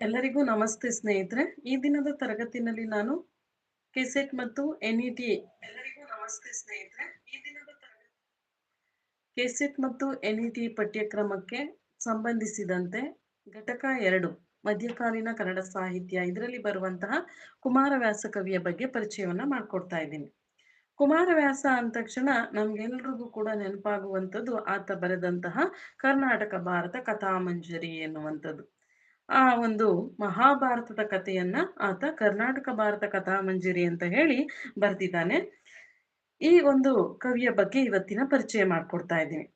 ಎಲ್ಲರಿಗೂ ನಮಸ್ತೆ ಸ್ನೇಹಿತರೆ. ಈ ದಿನದ ತರಗತಿನಲ್ಲಿ ನಾನು ಕೆಸೆಟ್ ಮತ್ತು ಎನ್ ಇ ಟಿ ಎಲ್ಲರಿಗೂ ನಮಸ್ತೆ ಸ್ನೇಹಿತರೆ. ಈ ದಿನದ ಕೆಸೆಟ್ ಮತ್ತು ಎನ್ ಇ ಟಿ ಪಠ್ಯಕ್ರಮಕ್ಕೆ ಸಂಬಂಧಿಸಿದಂತೆ ಘಟಕ ಎರಡು, ಮಧ್ಯಕಾಲೀನ ಕನ್ನಡ ಸಾಹಿತ್ಯ, ಇದರಲ್ಲಿ ಬರುವಂತಹ ಕುಮಾರವ್ಯಾಸ ಕವಿಯ ಬಗ್ಗೆ ಪರಿಚಯವನ್ನ ಮಾಡ್ಕೊಡ್ತಾ ಇದ್ದೀನಿ. ಕುಮಾರವ್ಯಾಸ ಅಂದ ತಕ್ಷಣ ನಮ್ಗೆಲ್ರಿಗೂ ಕೂಡ ನೆನಪಾಗುವಂಥದ್ದು ಆತ ಬರೆದಂತಹ ಕರ್ನಾಟಕ ಭಾರತ ಕಥಾಮಂಜರಿ ಎನ್ನುವಂಥದ್ದು. ಆ ಒಂದು ಮಹಾಭಾರತದ ಕಥೆಯನ್ನ ಆತ ಕರ್ನಾಟಕ ಭಾರತ ಕಥಾ ಕಥಾಮಂಜರಿ ಅಂತ ಹೇಳಿ ಬರ್ದಿದ್ದಾನೆ. ಈ ಒಂದು ಕವಿಯ ಬಗ್ಗೆ ಇವತ್ತಿನ ಪರಿಚಯ ಮಾಡ್ಕೊಡ್ತಾ ಇದ್ದೀನಿ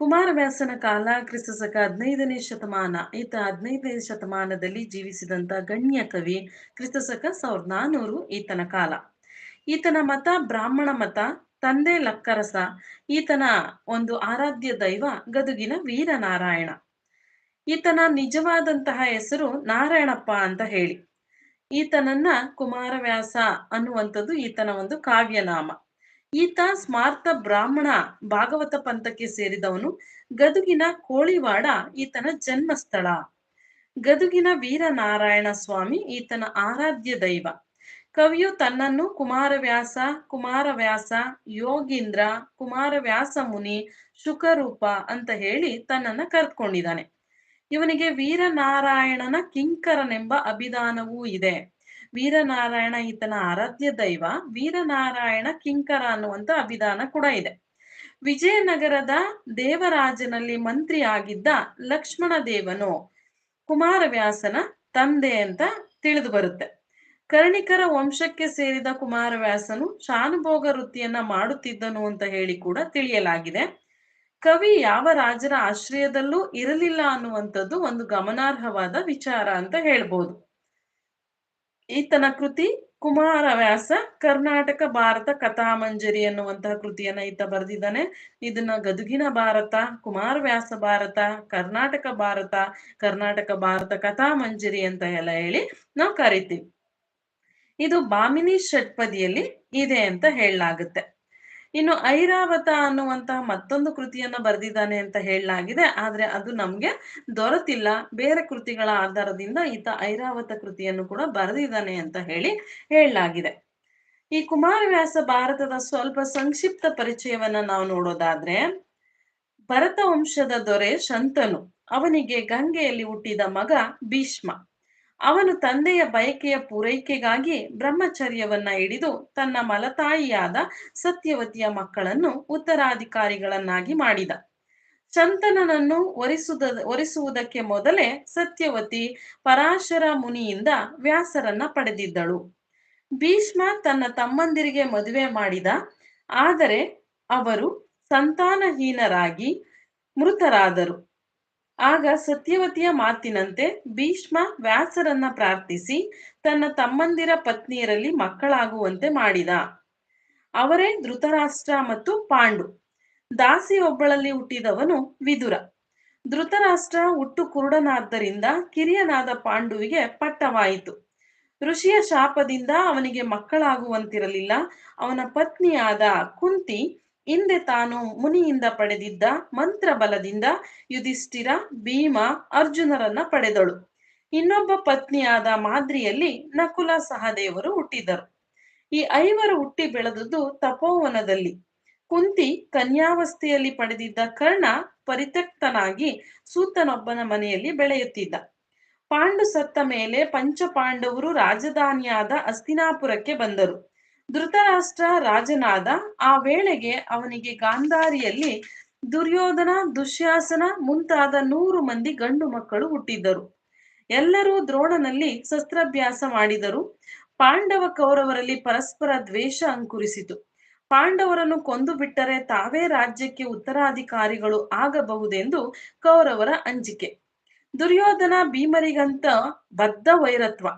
ಕುಮಾರವ್ಯಾಸನ ಕಾಲ ಕ್ರಿಸ್ತಶಕ ಹದಿನೈದನೇ ಶತಮಾನ, ಈತ ಹದಿನೈದನೇ ಶತಮಾನದಲ್ಲಿ ಜೀವಿಸಿದಂತ ಗಣ್ಯ ಕವಿ ಕ್ರಿಸ್ತಶಕ ಸಾವಿರದ ನಾನೂರು ಈತನ ಕಾಲ. ಈತನ ಮತ ಬ್ರಾಹ್ಮಣ ಮತ, ತಂದೆ ಲಕ್ಕರಸ, ಈತನ ಒಂದು ಆರಾಧ್ಯ ದೈವ ಗದುಗಿನ ವೀರನಾರಾಯಣ. ಈತನ ನಿಜವಾದಂತಹ ಹೆಸರು ನಾರಾಯಣಪ್ಪ ಅಂತ ಹೇಳಿ. ಈತನನ್ನ ಕುಮಾರವ್ಯಾಸ ಅನ್ನುವಂಥದ್ದು ಈತನ ಒಂದು ಕಾವ್ಯನಾಮ. ಈತ ಸ್ಮಾರ್ತ ಬ್ರಾಹ್ಮಣ ಭಾಗವತ ಪಂಥಕ್ಕೆ ಸೇರಿದವನು. ಗದುಗಿನ ಕೋಳಿವಾಡ ಈತನ ಜನ್ಮಸ್ಥಳ. ಗದುಗಿನ ವೀರನಾರಾಯಣ ಸ್ವಾಮಿ ಈತನ ಆರಾಧ್ಯ ದೈವ. ಕವಿಯು ತನ್ನನ್ನು ಕುಮಾರವ್ಯಾಸ ಕುಮಾರವ್ಯಾಸ, ಯೋಗೀಂದ್ರ, ಕುಮಾರವ್ಯಾಸ ಮುನಿ, ಶುಕರೂಪ ಅಂತ ಹೇಳಿ ತನ್ನನ್ನ ಕರೆದುಕೊಂಡಿದ್ದಾನೆ ಇವನಿಗೆ ವೀರನಾರಾಯಣನ ಕಿಂಕರನೆಂಬ ಅಭಿಧಾನವೂ ಇದೆ. ವೀರನಾರಾಯಣ ಈತನ ಆರಾಧ್ಯ ದೈವ, ವೀರನಾರಾಯಣ ಕಿಂಕರ ಅನ್ನುವಂತ ಅಭಿಧಾನ ಕೂಡ ಇದೆ. ವಿಜಯನಗರದ ದೇವರಾಜನಲ್ಲಿ ಮಂತ್ರಿ ಆಗಿದ್ದ ಲಕ್ಷ್ಮಣ ದೇವನು ಕುಮಾರವ್ಯಾಸನ ತಂದೆ ಅಂತ ತಿಳಿದು ಬರುತ್ತೆ. ಕರ್ಣಿಕರ ವಂಶಕ್ಕೆ ಸೇರಿದ ಕುಮಾರವ್ಯಾಸನು ಶಾನುಭೋಗ ವೃತ್ತಿಯನ್ನ ಮಾಡುತ್ತಿದ್ದನು ಅಂತ ಹೇಳಿ ಕೂಡ ತಿಳಿಯಲಾಗಿದೆ. ಕವಿ ಯಾವ ರಾಜರ ಆಶ್ರಯದಲ್ಲೂ ಇರಲಿಲ್ಲ ಅನ್ನುವಂಥದ್ದು ಒಂದು ಗಮನಾರ್ಹವಾದ ವಿಚಾರ ಅಂತ ಹೇಳ್ಬೋದು. ಈತನ ಕೃತಿ ಕುಮಾರವ್ಯಾಸ, ಕರ್ನಾಟಕ ಭಾರತ ಕಥಾಮಂಜರಿ ಅನ್ನುವಂತಹ ಕೃತಿಯನ್ನ ಈತ ಬರೆದಿದ್ದಾನೆ. ಇದನ್ನ ಗದುಗಿನ ಭಾರತ, ಕುಮಾರವ್ಯಾಸ ಭಾರತ, ಕರ್ನಾಟಕ ಭಾರತ ಕರ್ನಾಟಕ ಭಾರತ ಕಥಾಮಂಜರಿ ಅಂತ ಎಲ್ಲ ಹೇಳಿ ನಾವು ಕರಿತೀವಿ. ಇದು ಬಾಮಿನಿ ಷಟ್ಪದಿಯಲ್ಲಿ ಇದೆ ಅಂತ ಹೇಳಲಾಗುತ್ತೆ. ಇನ್ನು ಐರಾವತ ಅನ್ನುವಂತಹ ಮತ್ತೊಂದು ಕೃತಿಯನ್ನ ಬರೆದಿದ್ದಾನೆ ಅಂತ ಹೇಳಲಾಗಿದೆ. ಆದ್ರೆ ಅದು ನಮ್ಗೆ ದೊರೆತಿಲ್ಲ. ಬೇರೆ ಕೃತಿಗಳ ಆಧಾರದಿಂದ ಈತ ಐರಾವತ ಕೃತಿಯನ್ನು ಕೂಡ ಬರೆದಿದ್ದಾನೆ ಅಂತ ಹೇಳಿ ಹೇಳಲಾಗಿದೆ. ಈ ಕುಮಾರವ್ಯಾಸ ಭಾರತದ ಸ್ವಲ್ಪ ಸಂಕ್ಷಿಪ್ತ ಪರಿಚಯವನ್ನ ನಾವು ನೋಡೋದಾದ್ರೆ ಭರತ ವಂಶದ ದೊರೆ ಶಂತನು. ಅವನಿಗೆ ಗಂಗೆಯಲ್ಲಿ ಹುಟ್ಟಿದ ಮಗ ಭೀಷ್ಮ. ಅವನು ತಂದೆಯ ಬಯಕೆಯ ಪೂರೈಕೆಗಾಗಿ ಬ್ರಹ್ಮಚರ್ಯವನ್ನ ಹಿಡಿದು ತನ್ನ ಮಲತಾಯಿಯಾದ ಸತ್ಯವತಿಯ ಮಕ್ಕಳನ್ನು ಉತ್ತರಾಧಿಕಾರಿಗಳನ್ನಾಗಿ ಮಾಡಿದ. ಚಂತನನನ್ನು ಒರಿಸುದ, ಒರಿಸುವುದಕ್ಕೆ ಮೊದಲೇ ಸತ್ಯವತಿ ಪರಾಶರ ಮುನಿಯಿಂದ ವ್ಯಾಸರನ್ನ ಪಡೆದಿದ್ದಳು. ಭೀಷ್ಮ ತನ್ನ ತಮ್ಮಂದಿರಿಗೆ ಮದುವೆ ಮಾಡಿದ, ಆದರೆ ಅವರು ಸಂತಾನಹೀನರಾಗಿ ಮೃತರಾದರು. ಆಗ ಸತ್ಯವತಿಯ ಮಾತಿನಂತೆ ಭೀಷ್ಮ ವ್ಯಾಸರನ್ನ ಪ್ರಾರ್ಥಿಸಿ ತನ್ನ ತಮ್ಮಂದಿರ ಪತ್ನಿಯರಲ್ಲಿ ಮಕ್ಕಳಾಗುವಂತೆ ಮಾಡಿದ. ಅವರೇ ಧೃತರಾಷ್ಟ್ರ ಮತ್ತು ಪಾಂಡು. ದಾಸಿ ಒಬ್ಬಳಲ್ಲಿ ಹುಟ್ಟಿದವನು ವಿದುರ. ಧೃತರಾಷ್ಟ್ರ ಹುಟ್ಟು ಕುರುಡನಾದ್ದರಿಂದ ಕಿರಿಯನಾದ ಪಾಂಡುವಿಗೆ ಪಟ್ಟವಾಯಿತು. ಋಷಿಯ ಶಾಪದಿಂದ ಅವನಿಗೆ ಮಕ್ಕಳಾಗುವಂತಿರಲಿಲ್ಲ. ಅವನ ಪತ್ನಿಯಾದ ಕುಂತಿ ಹಿಂದೆ ತಾನು ಮುನಿಯಿಂದ ಪಡೆದಿದ್ದ ಮಂತ್ರ ಬಲದಿಂದ ಯುಧಿಷ್ಠಿರ ಭೀಮ ಅರ್ಜುನರನ್ನ ಪಡೆದಳು. ಇನ್ನೊಬ್ಬ ಪತ್ನಿಯಾದ ಮಾದ್ರಿಯಲ್ಲಿ ನಕುಲ ಸಹದೇವರು ಹುಟ್ಟಿದರು ಈ ಐವರು ಹುಟ್ಟಿ ಬೆಳೆದದ್ದು ತಪೋವನದಲ್ಲಿ. ಕುಂತಿ ಕನ್ಯಾವಸ್ಥೆಯಲ್ಲಿ ಪಡೆದಿದ್ದ ಕರ್ಣ ಪರಿತ್ಯಕ್ತನಾಗಿ ಸೂತನೊಬ್ಬನ ಮನೆಯಲ್ಲಿ ಬೆಳೆಯುತ್ತಿದ್ದ. ಪಾಂಡು ಸತ್ತ ಮೇಲೆ ಪಂಚಪಾಂಡವರು ರಾಜಧಾನಿಯಾದ ಅಸ್ತಿನಾಪುರಕ್ಕೆ ಬಂದರು. ಧೃತರಾಷ್ಟ್ರ ರಾಜನಾದ ಆ ವೇಳೆಗೆ ಅವನಿಗೆ ಗಾಂಧಾರಿಯಲ್ಲಿ ದುರ್ಯೋಧನ, ದುಶ್ಯಾಸನ ಮುಂತಾದ ನೂರು ಮಂದಿ ಗಂಡು ಮಕ್ಕಳು ಹುಟ್ಟಿದ್ದರು. ಎಲ್ಲರೂ ದ್ರೋಣನಲ್ಲಿ ಶಸ್ತ್ರಾಭ್ಯಾಸ ಮಾಡಿದರು. ಪಾಂಡವ ಕೌರವರಲ್ಲಿ ಪರಸ್ಪರ ದ್ವೇಷ ಅಂಕುರಿಸಿತು. ಪಾಂಡವರನ್ನು ಕೊಂದು ಬಿಟ್ಟರೆ ತಾವೇ ರಾಜ್ಯಕ್ಕೆ ಉತ್ತರಾಧಿಕಾರಿಗಳು ಆಗಬಹುದೆಂದು ಕೌರವರ ಅಂಜಿಕೆ. ದುರ್ಯೋಧನ ಭೀಮರಿಗಂತ ಬದ್ಧ ವೈರತ್ವ.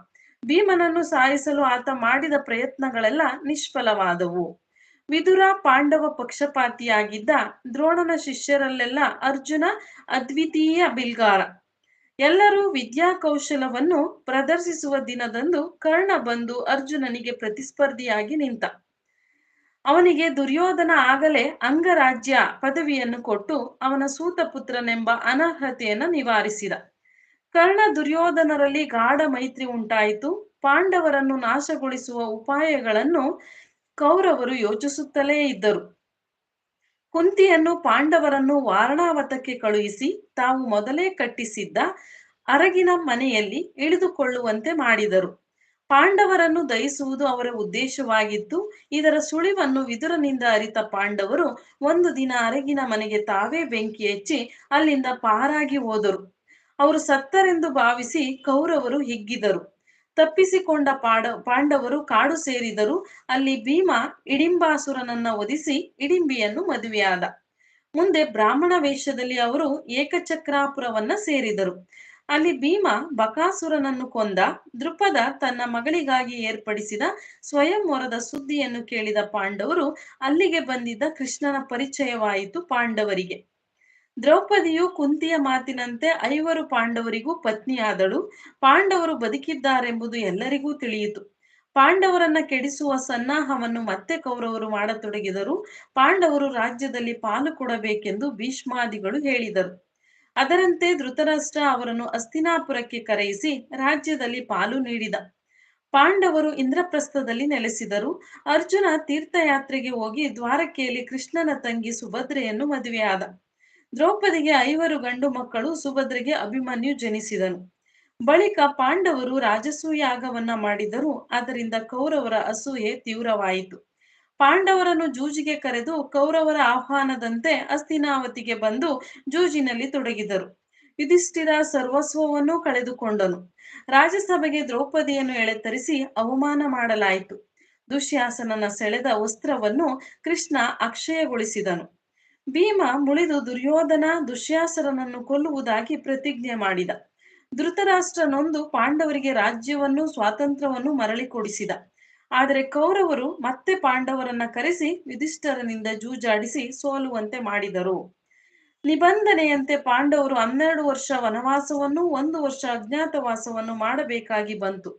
ಭೀಮನನ್ನು ಸಾಯಿಸಲು ಆತ ಮಾಡಿದ ಪ್ರಯತ್ನಗಳೆಲ್ಲ ನಿಷ್ಫಲವಾದವು. ವಿದುರ ಪಾಂಡವ ಪಕ್ಷಪಾತಿಯಾಗಿದ್ದ ದ್ರೋಣನ ಶಿಷ್ಯರಲ್ಲೆಲ್ಲ ಅರ್ಜುನ ಅದ್ವಿತೀಯ ಬಿಲ್ಗಾರ. ಎಲ್ಲರೂ ವಿದ್ಯಾಕೌಶಲವನ್ನು ಪ್ರದರ್ಶಿಸುವ ದಿನದಂದು ಕರ್ಣ ಬಂದು ಅರ್ಜುನನಿಗೆ ಪ್ರತಿಸ್ಪರ್ಧಿಯಾಗಿ ನಿಂತ. ಅವನಿಗೆ ದುರ್ಯೋಧನ ಆಗಲೇ ಅಂಗರಾಜ್ಯ ಪದವಿಯನ್ನು ಕೊಟ್ಟು ಅವನ ಸೂತಪುತ್ರನೆಂಬ ಅನರ್ಹತೆಯನ್ನು ನಿವಾರಿಸಿದ. ಕರ್ಣ ದುರ್ಯೋಧನರಲ್ಲಿ ಗಾಢ ಮೈತ್ರಿ ಉಂಟಾಯಿತು. ಪಾಂಡವರನ್ನು ನಾಶಗೊಳಿಸುವ ಉಪಾಯಗಳನ್ನು ಕೌರವರು ಯೋಚಿಸುತ್ತಲೇ ಇದ್ದರು. ಕುಂತಿಯನ್ನು ಪಾಂಡವರನ್ನು ವಾರಣಾವತಕ್ಕೆ ಕಳುಹಿಸಿ ತಾವು ಮೊದಲೇ ಕಟ್ಟಿಸಿದ್ದ ಅರಗಿನ ಮನೆಯಲ್ಲಿ ಇಳಿದುಕೊಳ್ಳುವಂತೆ ಮಾಡಿದರು. ಪಾಂಡವರನ್ನು ದಯಿಸುವುದು ಅವರ ಉದ್ದೇಶವಾಗಿತ್ತು. ಇದರ ಸುಳಿವನ್ನು ವಿದುರನಿಂದ ಅರಿತ ಪಾಂಡವರು ಒಂದು ದಿನ ಅರಗಿನ ಮನೆಗೆ ತಾವೇ ಬೆಂಕಿ ಹಚ್ಚಿ ಅಲ್ಲಿಂದ ಪಾರಾಗಿ ಹೋದರು. ಅವರು ಸತ್ತರೆಂದು ಭಾವಿಸಿ ಕೌರವರು ಹಿಗ್ಗಿದರು. ತಪ್ಪಿಸಿಕೊಂಡ ಪಾಡ, ಪಾಂಡವರು ಕಾಡು ಸೇರಿದರು. ಅಲ್ಲಿ ಭೀಮ ಇಡಿಂಬಾಸುರನನ್ನ ಒದಿಸಿ ಇಡಿಂಬಿಯನ್ನು ಮದುವೆಯಾದ. ಮುಂದೆ ಬ್ರಾಹ್ಮಣ ವೇಷದಲ್ಲಿ ಅವರು ಏಕಚಕ್ರಾಪುರವನ್ನ ಸೇರಿದರು. ಅಲ್ಲಿ ಭೀಮ ಬಕಾಸುರನನ್ನು ಕೊಂದ. ದೃಪದ ತನ್ನ ಮಗಳಿಗಾಗಿ ಏರ್ಪಡಿಸಿದ ಸ್ವಯಂವರದ ಸುದ್ದಿಯನ್ನು ಕೇಳಿದ ಪಾಂಡವರು ಅಲ್ಲಿಗೆ ಬಂದಿದ್ದ ಕೃಷ್ಣನ ಪರಿಚಯವಾಯಿತು ಪಾಂಡವರಿಗೆ. ದ್ರೌಪದಿಯು ಕುಂತಿಯ ಮಾತಿನಂತೆ ಐವರು ಪಾಂಡವರಿಗೂ ಪತ್ನಿಯಾದಳು. ಪಾಂಡವರು ಬದುಕಿದ್ದಾರೆಂಬುದು ಎಲ್ಲರಿಗೂ ತಿಳಿಯಿತು. ಪಾಂಡವರನ್ನ ಕೆಡಿಸುವ ಸನ್ನಾಹವನ್ನು ಮತ್ತೆ ಕೌರವರು ಮಾಡತೊಡಗಿದರು. ಪಾಂಡವರು ರಾಜ್ಯದಲ್ಲಿ ಪಾಲು ಕೊಡಬೇಕೆಂದು ಭೀಷ್ಮಾದಿಗಳು ಹೇಳಿದರು. ಅದರಂತೆ ಧೃತರಾಷ್ಟ್ರ ಅವರನ್ನು ಅಸ್ತಿನಾಪುರಕ್ಕೆ ಕರೆಯಿಸಿ ರಾಜ್ಯದಲ್ಲಿ ಪಾಲು ನೀಡಿದ. ಪಾಂಡವರು ಇಂದ್ರಪ್ರಸ್ಥದಲ್ಲಿ ನೆಲೆಸಿದರು. ಅರ್ಜುನ ತೀರ್ಥಯಾತ್ರೆಗೆ ಹೋಗಿ ದ್ವಾರಕೆಯಲ್ಲಿ ಕೃಷ್ಣನ ತಂಗಿ ಸುಭದ್ರೆಯನ್ನು ಮದುವೆಯಾದ. ದ್ರೌಪದಿಗೆ ಐವರು ಗಂಡು ಮಕ್ಕಳು, ಸುಭದ್ರೆಗೆ ಅಭಿಮನ್ಯು ಜನಿಸಿದನು. ಬಳಿಕ ಪಾಂಡವರು ರಾಜಸೂಯಾಗವನ್ನ ಮಾಡಿದರು ಅದರಿಂದ ಕೌರವರ ಅಸೂಯೆ ತೀವ್ರವಾಯಿತು. ಪಾಂಡವರನ್ನು ಜೂಜಿಗೆ ಕರೆದು ಕೌರವರ ಆಹ್ವಾನದಂತೆ ಅಸ್ತಿನಾವತಿಗೆ ಬಂದು ಜೂಜಿನಲ್ಲಿ ತೊಡಗಿದರು. ಯುಧಿಷ್ಠಿರ ಸರ್ವಸ್ವವನ್ನು ಕಳೆದುಕೊಂಡನು. ರಾಜಸಭೆಗೆ ದ್ರೌಪದಿಯನ್ನು ಎಳೆತರಿಸಿ ಅವಮಾನ ಮಾಡಲಾಯಿತು. ದುಶ್ಯಾಸನನ ಸೆಳೆದ ವಸ್ತ್ರವನ್ನು ಕೃಷ್ಣ ಅಕ್ಷಯಗೊಳಿಸಿದನು. ಭೀಮ ಮುಳಿದು ದುರ್ಯೋಧನ ದುಶ್ಯಾಸರನನ್ನು ಕೊಲ್ಲುವುದಾಗಿ ಪ್ರತಿಜ್ಞೆ ಮಾಡಿದ. ಧೃತರಾಷ್ಟ್ರನೊಂದು ಪಾಂಡವರಿಗೆ ರಾಜ್ಯವನ್ನು ಸ್ವಾತಂತ್ರ್ಯವನ್ನು ಮರಳಿ ಕೊಡಿಸಿದ. ಆದರೆ ಕೌರವರು ಮತ್ತೆ ಪಾಂಡವರನ್ನ ಕರೆಸಿ ಯುಧಿಷ್ಠರನಿಂದ ಜೂಜಾಡಿಸಿ ಸೋಲುವಂತೆ ಮಾಡಿದರು. ನಿಬಂಧನೆಯಂತೆ ಪಾಂಡವರು ಹನ್ನೆರಡು ವರ್ಷ ವನವಾಸವನ್ನು ಒಂದು ವರ್ಷ ಅಜ್ಞಾತವಾಸವನ್ನು ಮಾಡಬೇಕಾಗಿ ಬಂತು.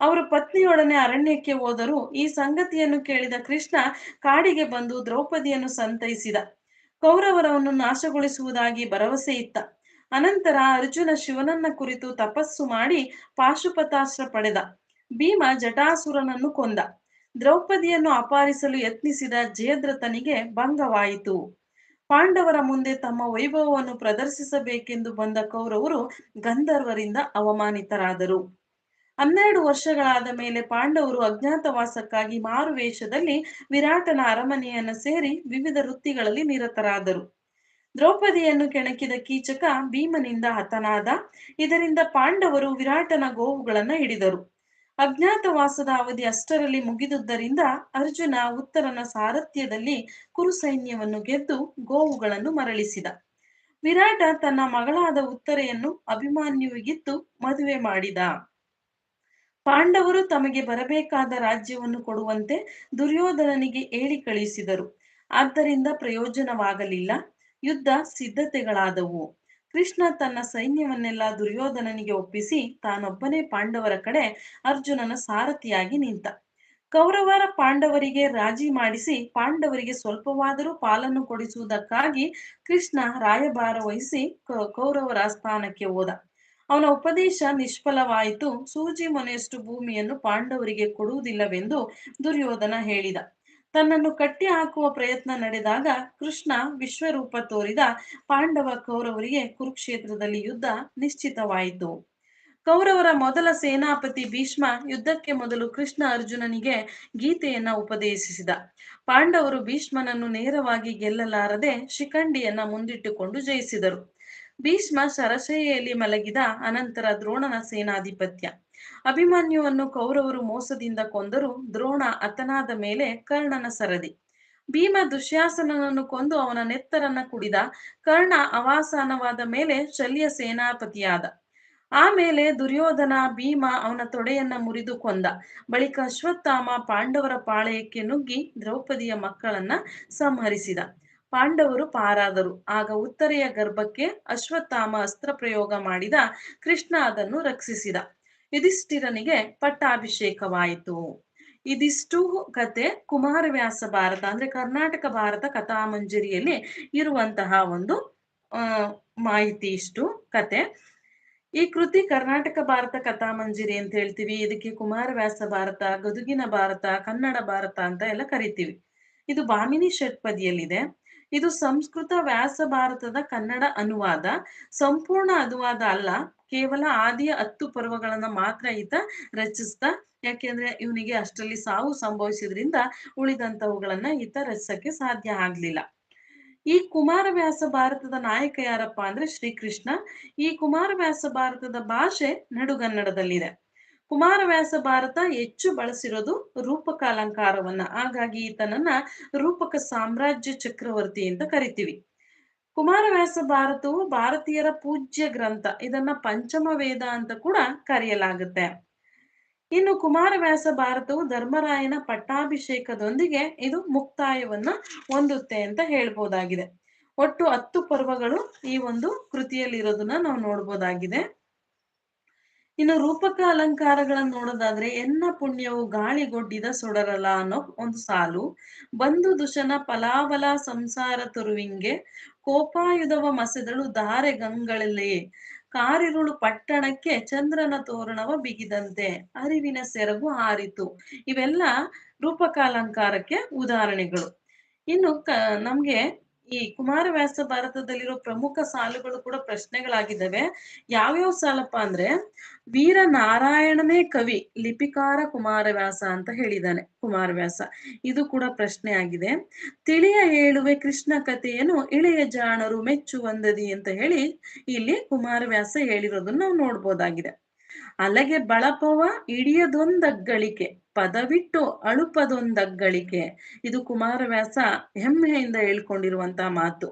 ಅವರು ಪತ್ನಿಯೊಡನೆ ಅರಣ್ಯಕ್ಕೆ ಹೋದರು ಈ ಸಂಗತಿಯನ್ನು ಕೇಳಿದ ಕೃಷ್ಣ ಕಾಡಿಗೆ ಬಂದು ದ್ರೌಪದಿಯನ್ನು ಸಂತೈಸಿದ. ಕೌರವರವನ್ನು ನಾಶಗೊಳಿಸುವುದಾಗಿ ಭರವಸೆ ಇತ್ತ. ಅನಂತರ ಅರ್ಜುನ ಶಿವನನ್ನ ಕುರಿತು ತಪಸ್ಸು ಮಾಡಿ ಪಾಶುಪತಾಸ್ತ್ರ ಪಡೆದ. ಭೀಮ ಜಟಾಸುರನನ್ನು ಕೊಂದ. ದ್ರೌಪದಿಯನ್ನು ಅಪಹರಿಸಲು ಯತ್ನಿಸಿದ ಜಯದ್ರಥನಿಗೆ ಭಂಗವಾಯಿತು. ಪಾಂಡವರ ಮುಂದೆ ತಮ್ಮ ವೈಭವವನ್ನು ಪ್ರದರ್ಶಿಸಬೇಕೆಂದು ಬಂದ ಕೌರವರು ಗಂಧರ್ವರಿಂದ ಅವಮಾನಿತರಾದರು. ಹನ್ನೆರಡು ವರ್ಷಗಳಾದ ಮೇಲೆ ಪಾಂಡವರು ಅಜ್ಞಾತವಾಸಕ್ಕಾಗಿ ಮಾರುವೇಷದಲ್ಲಿ ವಿರಾಟನ ಅರಮನೆಯನ್ನು ಸೇರಿ ವಿವಿಧ ವೃತ್ತಿಗಳಲ್ಲಿ ನಿರತರಾದರು. ದ್ರೌಪದಿಯನ್ನು ಕೆಣಕಿದ ಕೀಚಕ ಭೀಮನಿಂದ ಹತನಾದ, ಇದರಿಂದ ಪಾಂಡವರು ವಿರಾಟನ ಗೋವುಗಳನ್ನು ಹಿಡಿದರು. ಅಜ್ಞಾತವಾಸದ ಅವಧಿ ಅಷ್ಟರಲ್ಲಿ ಮುಗಿದುದರಿಂದ ಅರ್ಜುನ ಉತ್ತರನ ಸಾರಥ್ಯದಲ್ಲಿ ಕುರು ಸೈನ್ಯವನ್ನು ಗೆದ್ದು ಗೋವುಗಳನ್ನು ಮರಳಿಸಿದ. ವಿರಾಟ ತನ್ನ ಮಗಳಾದ ಉತ್ತರೆಯನ್ನು ಅಭಿಮಾನ್ಯುವಿಗಿತ್ತು ಮದುವೆ ಮಾಡಿದ. ಪಾಂಡವರು ತಮಗೆ ಬರಬೇಕಾದ ರಾಜ್ಯವನ್ನು ಕೊಡುವಂತೆ ದುರ್ಯೋಧನನಿಗೆ ಹೇಳಿ ಕಳಿಸಿದರು. ಆದ್ದರಿಂದ ಪ್ರಯೋಜನವಾಗಲಿಲ್ಲ. ಯುದ್ಧ ಸಿದ್ಧತೆಗಳಾದವು. ಕೃಷ್ಣ ತನ್ನ ಸೈನ್ಯವನ್ನೆಲ್ಲ ದುರ್ಯೋಧನನಿಗೆ ಒಪ್ಪಿಸಿ ತಾನೊಬ್ಬನೇ ಪಾಂಡವರ ಕಡೆ ಅರ್ಜುನನ ಸಾರಥಿಯಾಗಿ ನಿಂತ. ಕೌರವರ ಪಾಂಡವರಿಗೆ ರಾಜಿ ಮಾಡಿಸಿ ಪಾಂಡವರಿಗೆ ಸ್ವಲ್ಪವಾದರೂ ಪಾಲನ್ನು ಕೊಡಿಸುವುದಕ್ಕಾಗಿ ಕೃಷ್ಣ ರಾಯಭಾರ ವಹಿಸಿ ಕೌರವರ ಸ್ಥಾನಕ್ಕೆ ಹೋದ. ಅವನ ಉಪದೇಶ ನಿಷ್ಫಲವಾಯಿತು. ಸೂಜಿ ಮೊನೆಯಷ್ಟು ಭೂಮಿಯನ್ನು ಪಾಂಡವರಿಗೆ ಕೊಡುವುದಿಲ್ಲವೆಂದು ದುರ್ಯೋಧನ ಹೇಳಿದ. ತನ್ನನ್ನು ಕಟ್ಟಿ ಹಾಕುವ ಪ್ರಯತ್ನ ನಡೆದಾಗ ಕೃಷ್ಣ ವಿಶ್ವರೂಪ ತೋರಿದ ಪಾಂಡವ ಕೌರವರಿಗೆ ಕುರುಕ್ಷೇತ್ರದಲ್ಲಿ ಯುದ್ಧ ನಿಶ್ಚಿತವಾಯಿತು. ಕೌರವರ ಮೊದಲ ಸೇನಾಪತಿ ಭೀಷ್ಮ ಯುದ್ಧಕ್ಕೆ ಮೊದಲು ಕೃಷ್ಣ ಅರ್ಜುನನಿಗೆ ಗೀತೆಯನ್ನ ಉಪದೇಶಿಸಿದ. ಪಾಂಡವರು ಭೀಷ್ಮನನ್ನು ನೇರವಾಗಿ ಗೆಲ್ಲಲಾರದೆ ಶಿಖಂಡಿಯನ್ನ ಮುಂದಿಟ್ಟುಕೊಂಡು ಜಯಿಸಿದರು. ಭೀಷ್ಮ ಸರಸೆಯಲ್ಲಿ ಮಲಗಿದ ಅನಂತರ ದ್ರೋಣನ ಸೇನಾಧಿಪತ್ಯ. ಅಭಿಮನ್ಯುವನ್ನು ಕೌರವರು ಮೋಸದಿಂದ ಕೊಂದರು. ದ್ರೋಣ ಅತನಾದ ಮೇಲೆ ಕರ್ಣನ ಸರದಿ. ಭೀಮ ದುಶ್ಯಾಸನನನ್ನು ಕೊಂದು ಅವನ ನೆತ್ತರನ್ನ ಕುಡಿದ. ಕರ್ಣ ಅವಾಸಾನವಾದ ಮೇಲೆ ಶಲ್ಯ ಸೇನಾಪತಿಯಾದ. ಆಮೇಲೆ ದುರ್ಯೋಧನ ಭೀಮ ಅವನ ತೊಡೆಯನ್ನ ಮುರಿದು ಕೊಂದ. ಬಳಿಕ ಅಶ್ವತ್ಥಾಮ ಪಾಂಡವರ ಪಾಳಯಕ್ಕೆ ನುಗ್ಗಿ ದ್ರೌಪದಿಯ ಮಕ್ಕಳನ್ನ ಸಂಹರಿಸಿದ. ಪಾಂಡವರು ಪಾರಾದರು. ಆಗ ಉತ್ತರೆಯ ಗರ್ಭಕ್ಕೆ ಅಶ್ವತ್ಥಾಮ ಅಸ್ತ್ರ ಪ್ರಯೋಗ ಮಾಡಿದ ಕೃಷ್ಣ ಅದನ್ನು ರಕ್ಷಿಸಿದ. ಯುಧಿಷ್ಠಿರನಿಗೆ ಪಟ್ಟಾಭಿಷೇಕವಾಯಿತು. ಇದಿಷ್ಟು ಕತೆ ಕುಮಾರವ್ಯಾಸ ಭಾರತ ಅಂದ್ರೆ ಕರ್ನಾಟಕ ಭಾರತ ಕಥಾಮಂಜರಿಯಲ್ಲಿ ಇರುವಂತಹ ಒಂದು ಮಾಹಿತಿ ಇಷ್ಟು. ಕತೆ, ಈ ಕೃತಿ ಕರ್ನಾಟಕ ಭಾರತ ಕಥಾಮಂಜರಿ ಅಂತ ಹೇಳ್ತೀವಿ. ಇದಕ್ಕೆ ಕುಮಾರವ್ಯಾಸ ಭಾರತ, ಗದುಗಿನ ಭಾರತ, ಕನ್ನಡ ಭಾರತ ಅಂತ ಎಲ್ಲ ಕರಿತೀವಿ. ಇದು ಬಾಮಿನಿ ಷಟ್ಪದಿಯಲ್ಲಿದೆ. ಇದು ಸಂಸ್ಕೃತ ವ್ಯಾಸ ಭಾರತದ ಕನ್ನಡ ಅನುವಾದ. ಸಂಪೂರ್ಣ ಅನುವಾದ ಅಲ್ಲ, ಕೇವಲ ಆದಿಯ ಹತ್ತು ಪರ್ವಗಳನ್ನ ಮಾತ್ರ ಈತ ರಚಿಸ್ತಾ ಯಾಕೆಂದ್ರೆ ಇವನಿಗೆ ಅಷ್ಟರಲ್ಲಿ ಸಾವು ಸಂಭವಿಸಿದ್ರಿಂದ ಉಳಿದಂತವುಗಳನ್ನ ಈತ ರಚಿಸಕ್ಕೆ ಸಾಧ್ಯ ಆಗ್ಲಿಲ್ಲ. ಈ ಕುಮಾರವ್ಯಾಸ ಭಾರತದ ನಾಯಕ ಯಾರಪ್ಪ ಅಂದ್ರೆ ಶ್ರೀಕೃಷ್ಣ. ಈ ಕುಮಾರವ್ಯಾಸ ಭಾರತದ ಭಾಷೆ ನಡುಗನ್ನಡದಲ್ಲಿದೆ. ಕುಮಾರವ್ಯಾಸ ಭಾರತ ಹೆಚ್ಚು ಬಳಸಿರೋದು ರೂಪಕ ಅಲಂಕಾರವನ್ನ ಹಾಗಾಗಿ ಈತನನ್ನ ರೂಪಕ ಸಾಮ್ರಾಜ್ಯ ಚಕ್ರವರ್ತಿ ಅಂತ ಕರಿತೀವಿ. ಕುಮಾರವ್ಯಾಸ ಭಾರತವು ಭಾರತೀಯರ ಪೂಜ್ಯ ಗ್ರಂಥ. ಇದನ್ನ ಪಂಚಮ ವೇದ ಅಂತ ಕೂಡ ಕರೆಯಲಾಗುತ್ತೆ. ಇನ್ನು ಕುಮಾರವ್ಯಾಸ ಭಾರತವು ಧರ್ಮರಾಯನ ಪಟ್ಟಾಭಿಷೇಕದೊಂದಿಗೆ ಇದು ಮುಕ್ತಾಯವನ್ನ ಹೊಂದುತ್ತೆ ಅಂತ ಹೇಳ್ಬೋದಾಗಿದೆ. ಒಟ್ಟು ಹತ್ತು ಪರ್ವಗಳು ಈ ಒಂದು ಕೃತಿಯಲ್ಲಿರೋದನ್ನ ನಾವು ನೋಡ್ಬೋದಾಗಿದೆ. ಇನ್ನು ರೂಪಕ ಅಲಂಕಾರಗಳನ್ನ ನೋಡೋದಾದ್ರೆ, ಎನ್ನ ಪುಣ್ಯವು ಗಾಳಿಗೊಡ್ಡಿದ ಸೊಡರಲ ಅನ್ನೋ ಒಂದು ಸಾಲು. ಬಂಧು ದುಶನ ಫಲಾವಲ ಸಂಸಾರ ತುರುವಿಂಗೆ, ಕೋಪಾಯುಧವ ಮಸೆದಳು ಧಾರೆ ಗಂಗಳಲ್ಲಿ. ಕಾರಿರುಳು ಪಟ್ಟಣಕ್ಕೆ ಚಂದ್ರನ ತೋರಣವ ಬಿಗಿದಂತೆ, ಅರಿವಿನ ಸೆರಗು ಹಾರಿತು ಇವೆಲ್ಲ ರೂಪಕಾಲಂಕಾರಕ್ಕೆ ಉದಾಹರಣೆಗಳು. ಇನ್ನು ಕ, ನಮ್ಗೆ ಈ ಕುಮಾರವ್ಯಾಸ ಭಾರತದಲ್ಲಿರೋ ಪ್ರಮುಖ ಸಾಲುಗಳು ಕೂಡ ಪ್ರಶ್ನೆಗಳಾಗಿದ್ದಾವೆ. ಯಾವ್ಯಾವ ಸಾಲಪ್ಪ ಅಂದ್ರೆ ವೀರ ನಾರಾಯಣನೇ ಕವಿ, ಲಿಪಿಕಾರ ಕುಮಾರವ್ಯಾಸ ಅಂತ ಹೇಳಿದಾನೆ ಕುಮಾರವ್ಯಾಸ. ಇದು ಕೂಡ ಪ್ರಶ್ನೆ ಆಗಿದೆ ತಿಳಿಯ ಹೇಳುವೆ ಕೃಷ್ಣ ಕಥೆಯನ್ನು ಇಳೆಯ ಜಾಣರು ಮೆಚ್ಚುವಂದದಿ ಅಂತ ಹೇಳಿ ಇಲ್ಲಿ ಕುಮಾರವ್ಯಾಸ ಹೇಳಿರೋದನ್ನ ನಾವು ನೋಡ್ಬೋದಾಗಿದೆ. ಅಲಗೆ ಬಳಪವ ಇಡಿಯದೊಂದಗ್ಗಳಿಕೆ. ಪದವಿಟ್ಟು ಅಳುಪದೊಂದಗ್ಗಳಿಕೆ ಇದು ಕುಮಾರವ್ಯಾಸ ಹೆಮ್ಮೆಯಿಂದ ಹೇಳ್ಕೊಂಡಿರುವಂತಹ ಮಾತು.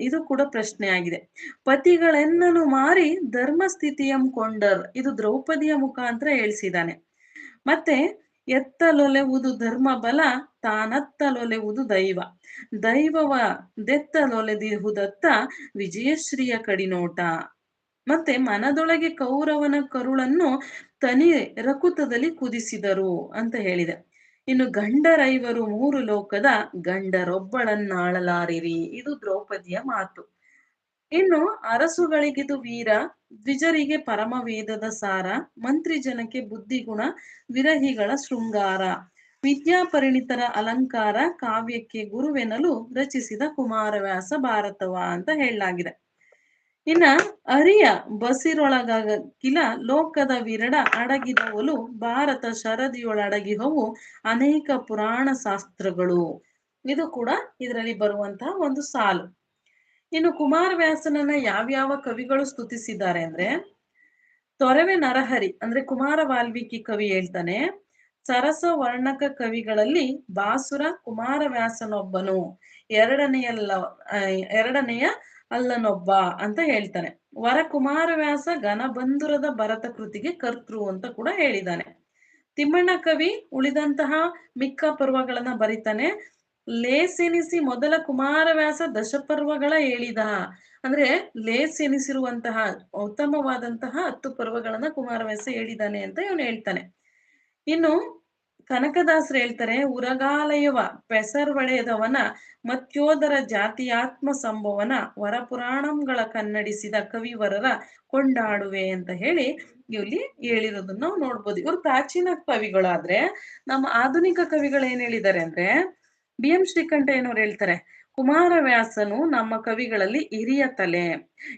ಇದು ಕೂಡ ಪ್ರಶ್ನೆ ಆಗಿದೆ ಪತಿಗಳೆನ್ನನು ಮಾರಿ ಧರ್ಮ ಸ್ಥಿತಿಯಂ ಕೊಂಡರ್. ಇದು ದ್ರೌಪದಿಯ ಮುಖಾಂತರ ಹೇಳ್ಸಿದಾನೆ ಮತ್ತೆ, ಎತ್ತಲೊಲೆವುದು ಧರ್ಮ ಬಲ ತಾನತ್ತಲೊಲೆವುದು ದೈವ. ದೈವವ ದೆತ್ತಲೊಲೆದಿಹುದತ್ತ ವಿಜಯಶ್ರೀಯ ಕಡಿನೋಟ. ಮತ್ತೆ ಮನದೊಳಗೆ ಕೌರವನ ಕರುಳನ್ನು ತನಿ ರಕುತದಲ್ಲಿ ಕುದಿಸಿದರು ಅಂತ ಹೇಳಿದೆ. ಇನ್ನು ಗಂಡರೈವರು ಮೂರು ಲೋಕದ ಗಂಡರೊಬ್ಬಳನ್ನಾಳಲಾರಿರಿ. ಇದು ದ್ರೌಪದಿಯ ಮಾತು. ಇನ್ನು ಅರಸುಗಳಿಗಿದು ವೀರ, ದ್ವಿಜರಿಗೆ ಪರಮ ವೇದದ ಸಾರ, ಮಂತ್ರಿ ಜನಕ್ಕೆ ಬುದ್ಧಿಗುಣ, ವಿರಹಿಗಳ ಶೃಂಗಾರ, ವಿದ್ಯಾಪರಿಣಿತರ ಅಲಂಕಾರ, ಕಾವ್ಯಕ್ಕೆ ಗುರುವೆನಲು ರಚಿಸಿದ ಕುಮಾರವ್ಯಾಸ ಭಾರತವ ಅಂತ ಹೇಳಲಾಗಿದೆ. ಇನ್ನ ಅರಿಯ ಬಸಿರೊಳಗಾಗಿಲ್ಲ ಲೋಕದ ವಿರಡ ಅಡಗಿದವಲು ಭಾರತ ಶರದಿಯೊಳಡಗಿಹವು ಅನೇಕ ಪುರಾಣ ಶಾಸ್ತ್ರಗಳು. ಇದು ಕೂಡ ಇದರಲ್ಲಿ ಬರುವಂತಹ ಒಂದು ಸಾಲು. ಇನ್ನು ಕುಮಾರವ್ಯಾಸನನ್ನ ಯಾವ್ಯಾವ ಕವಿಗಳು ಸ್ತುತಿಸಿದ್ದಾರೆ ಅಂದ್ರೆ, ತೊರವೆ ನರಹರಿ ಅಂದ್ರೆ ಕುಮಾರ ವಾಲ್ಮೀಕಿ ಕವಿ ಹೇಳ್ತಾನೆ, ಸರಸ ವರ್ಣಕ ಕವಿಗಳಲ್ಲಿ ಬಾಸುರ ಕುಮಾರವ್ಯಾಸನೊಬ್ಬನು. ಎರಡನೆಯ ಎರಡನೆಯ ಅಲ್ಲನೊಬ್ಬ ಅಂತ ಹೇಳ್ತಾನೆ. ವರ ಕುಮಾರವ್ಯಾಸ ಘನಬಂಧುರದ ಭರತ ಕೃತಿಗೆ ಕರ್ತೃ ಅಂತ ಕೂಡ ಹೇಳಿದ್ದಾನೆ ತಿಮ್ಮಣ್ಣ ಕವಿ ಉಳಿದಂತಹ ಮಿಕ್ಕ ಪರ್ವಗಳನ್ನ ಬರಿತಾನೆ. ಲೇಸೆನಿಸಿ ಮೊದಲ ಕುಮಾರವ್ಯಾಸ ದಶಪರ್ವಗಳ ಹೇಳಿದ. ಅಂದ್ರೆ ಲೇಸ್ ಎನಿಸಿರುವಂತಹ ಉತ್ತಮವಾದಂತಹ ಹತ್ತು ಪರ್ವಗಳನ್ನ ಕುಮಾರವ್ಯಾಸ ಹೇಳಿದಾನೆ ಅಂತ ಇವನು ಹೇಳ್ತಾನೆ. ಇನ್ನು ಕನಕದಾಸರು ಹೇಳ್ತಾರೆ, ಉರಗಾಲಯವ ಪೆಸರ್ವಳೆಯದವನ ಮತ್ಯೋದರ ಜಾತಿಯಾತ್ಮ ಸಂಭವನ ವರಪುರಾಣಂಗಳ ಕನ್ನಡಿಸಿದ ಕವಿವರರ ಕೊಂಡಾಡುವೆ ಅಂತ ಹೇಳಿ ಇಲ್ಲಿ ಹೇಳಿರೋದನ್ನ ನಾವು ನೋಡ್ಬೋದು. ಇವರು ಪ್ರಾಚೀನ ಕವಿಗಳಾದ್ರೆ, ನಮ್ಮ ಆಧುನಿಕ ಕವಿಗಳು ಏನ್ ಹೇಳಿದ್ದಾರೆ ಅಂದ್ರೆ, ಬಿ ಎಂ ಶ್ರೀಕಂಠಯ್ಯನವ್ರು ಹೇಳ್ತಾರೆ ಕುಮಾರವ್ಯಾಸನು ನಮ್ಮ ಕವಿಗಳಲ್ಲಿ ಹಿರಿಯ ತಲೆ.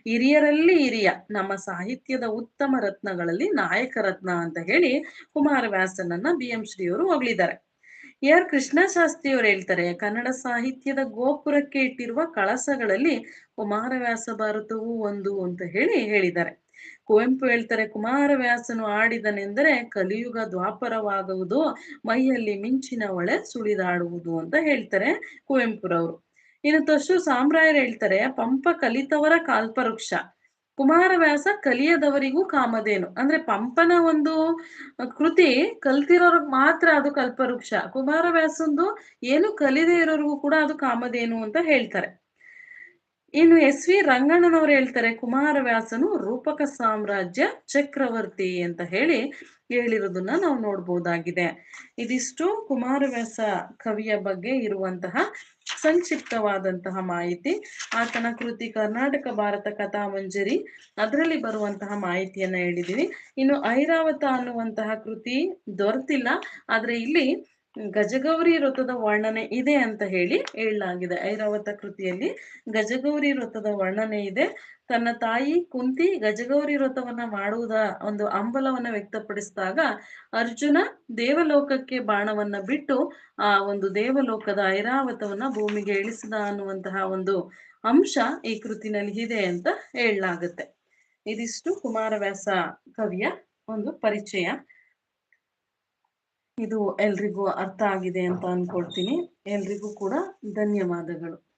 ಹಿರಿಯರಲ್ಲಿ ಹಿರಿಯ, ನಮ್ಮ ಸಾಹಿತ್ಯದ ಉತ್ತಮ ರತ್ನಗಳಲ್ಲಿ ನಾಯಕ ರತ್ನ ಅಂತ ಹೇಳಿ ಕುಮಾರವ್ಯಾಸನನ್ನ ಬಿ ಎಂ ಶ್ರೀಯವರು ಹೊಗಳಿದ್ದಾರೆ. ಆರ್ ಕೃಷ್ಣಶಾಸ್ತ್ರಿಯವರು ಹೇಳ್ತಾರೆ, ಕನ್ನಡ ಸಾಹಿತ್ಯದ ಗೋಪುರಕ್ಕೆ ಇಟ್ಟಿರುವ ಕಳಸಗಳಲ್ಲಿ ಕುಮಾರವ್ಯಾಸ ಭಾರತವು ಒಂದು ಅಂತ ಹೇಳಿ ಹೇಳಿದ್ದಾರೆ. ಕುವೆಂಪು ಹೇಳ್ತಾರೆ ಕುಮಾರವ್ಯಾಸನು ಆಡಿದನೆಂದರೆ ಕಲಿಯುಗ ದ್ವಾಪರವಾಗುವುದು, ಮೈಯಲ್ಲಿ ಮಿಂಚಿನ ಒಳೆ ಸುಳಿದಾಡುವುದು ಅಂತ ಹೇಳ್ತಾರೆ ಕುವೆಂಪುರವರು. ಇನ್ನು ತಶು ಸಾಮ್ರಾಯರು ಹೇಳ್ತಾರೆ, ಪಂಪ ಕಲಿತವರ ಕಾಲ್ಪವೃಕ್ಷ. ಕುಮಾರವ್ಯಾಸ ಕಲಿಯದವರಿಗೂ ಕಾಮಧೇನು. ಅಂದ್ರೆ ಪಂಪನ ಒಂದು ಕೃತಿ ಕಲ್ತಿರೋರ್ಗ್ ಮಾತ್ರ ಅದು ಕಲ್ಪವೃಕ್ಷ. ಕುಮಾರವ್ಯಾಸಂದು ಏನು ಕಲಿದೇ ಇರೋರಿಗೂ ಕೂಡ ಅದು ಕಾಮಧೇನು ಅಂತ ಹೇಳ್ತಾರೆ. ಇನ್ನು ಎಸ್ ವಿ ರಂಗಣ್ಣನವ್ರು ಹೇಳ್ತಾರೆ, ಕುಮಾರವ್ಯಾಸನು ರೂಪಕ ಸಾಮ್ರಾಜ್ಯ ಚಕ್ರವರ್ತಿ ಅಂತ ಹೇಳಿ ಹೇಳಿರೋದನ್ನ ನಾವು ನೋಡ್ಬೋದಾಗಿದೆ. ಇದಿಷ್ಟು ಕುಮಾರವ್ಯಾಸ ಕವಿಯ ಬಗ್ಗೆ ಇರುವಂತಹ ಸಂಕ್ಷಿಪ್ತವಾದಂತಹ ಮಾಹಿತಿ ಆತನ ಕೃತಿ ಕರ್ನಾಟಕ ಭಾರತ ಕಥಾ ಮಂಜರಿ. ಅದರಲ್ಲಿ ಬರುವಂತಹ ಮಾಹಿತಿಯನ್ನ ಹೇಳಿದೀವಿ ಇನ್ನು ಐರಾವತ ಅನ್ನುವಂತಹ ಕೃತಿ ದೊರೆತಿಲ್ಲ. ಆದ್ರೆ ಇಲ್ಲಿ ಗಜಗೌರಿ ವೃತ್ತದ ವರ್ಣನೆ ಇದೆ ಅಂತ ಹೇಳಿ ಹೇಳಲಾಗಿದೆ. ಐರಾವತ ಕೃತಿಯಲ್ಲಿ ಗಜಗೌರಿ ವೃತ್ತದ ವರ್ಣನೆ ಇದೆ. ತನ್ನ ತಾಯಿ ಕುಂತಿ ಗಜಗೌರಿ ವ್ರತವನ್ನ ಮಾಡುವುದ ಒಂದು ಅಂಬಲವನ್ನ ವ್ಯಕ್ತಪಡಿಸಿದಾಗ ಅರ್ಜುನ ದೇವಲೋಕಕ್ಕೆ ಬಾಣವನ್ನ ಬಿಟ್ಟು ಆ ಒಂದು ದೇವಲೋಕದ ಐರಾವತವನ್ನ ಭೂಮಿಗೆ ಇಳಿಸಿದ ಅನ್ನುವಂತಹ ಒಂದು ಅಂಶ ಈ ಕೃತಿನಲ್ಲಿ ಇದೆ ಅಂತ ಹೇಳಲಾಗುತ್ತೆ. ಇದಿಷ್ಟು ಕುಮಾರವ್ಯಾಸ ಕವಿಯ ಒಂದು ಪರಿಚಯ. ಇದು ಎಲ್ರಿಗೂ ಅರ್ಥ ಆಗಿದೆ ಅಂತ ಅನ್ಕೊಳ್ತೀನಿ. ಎಲ್ರಿಗೂ ಕೂಡ ಧನ್ಯವಾದಗಳು.